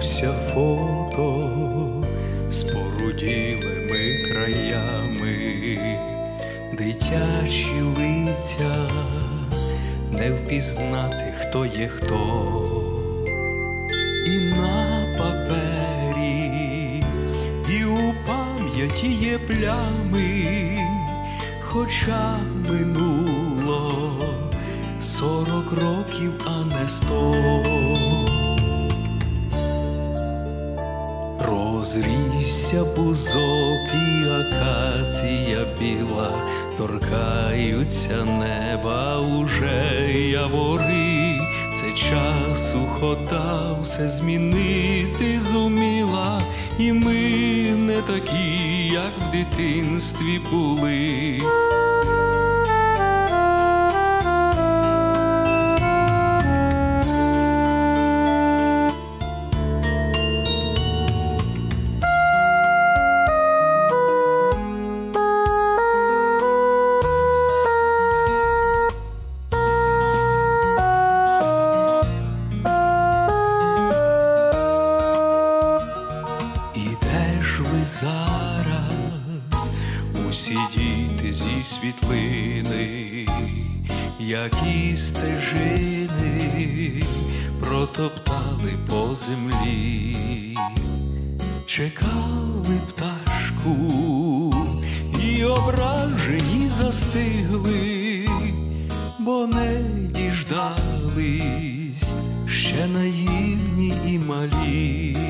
дивлюся фото споруділими краями, дитячі лиця, не впізнати, хто є хто, і на папері, і у пам'яті є плями, хоча минуло сорок років, а не сто. Розрісся бузок і акація біла, торкаються неба уже явори, це час ухота все змінити зуміла, і ми не такі, як в дитинстві були. Світлини, які стежини протоптали по землі, чекали пташку і ображені застигли, бо не діждались ще наївні і малі.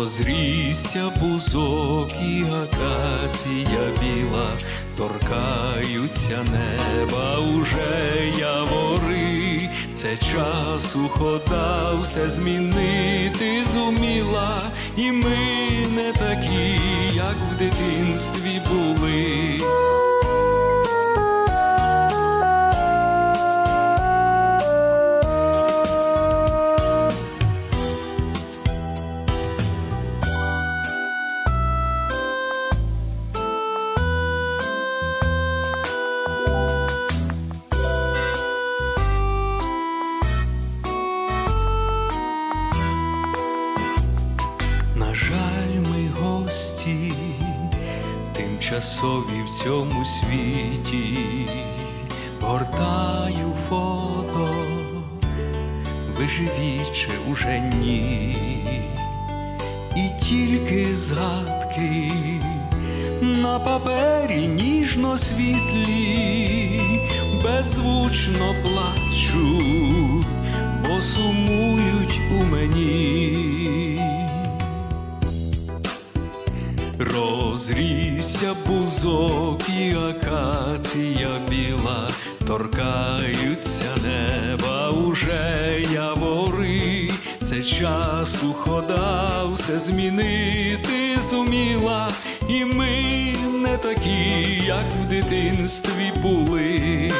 Розрісся бузок і акація біла, торкаються неба уже явори, це час ухода все змінити зуміла, і ми не такі, як в дитинстві були. Тимчасові в цьому світі, гортаю фото, ви живі уже ні, і тільки згадки на папері ніжно світлі, беззвучно плачуть, бо сумують Розрісся бузок і акація біла, торкаються неба уже явори, це час ухода все змінити зуміла, і ми не такі, як в дитинстві були.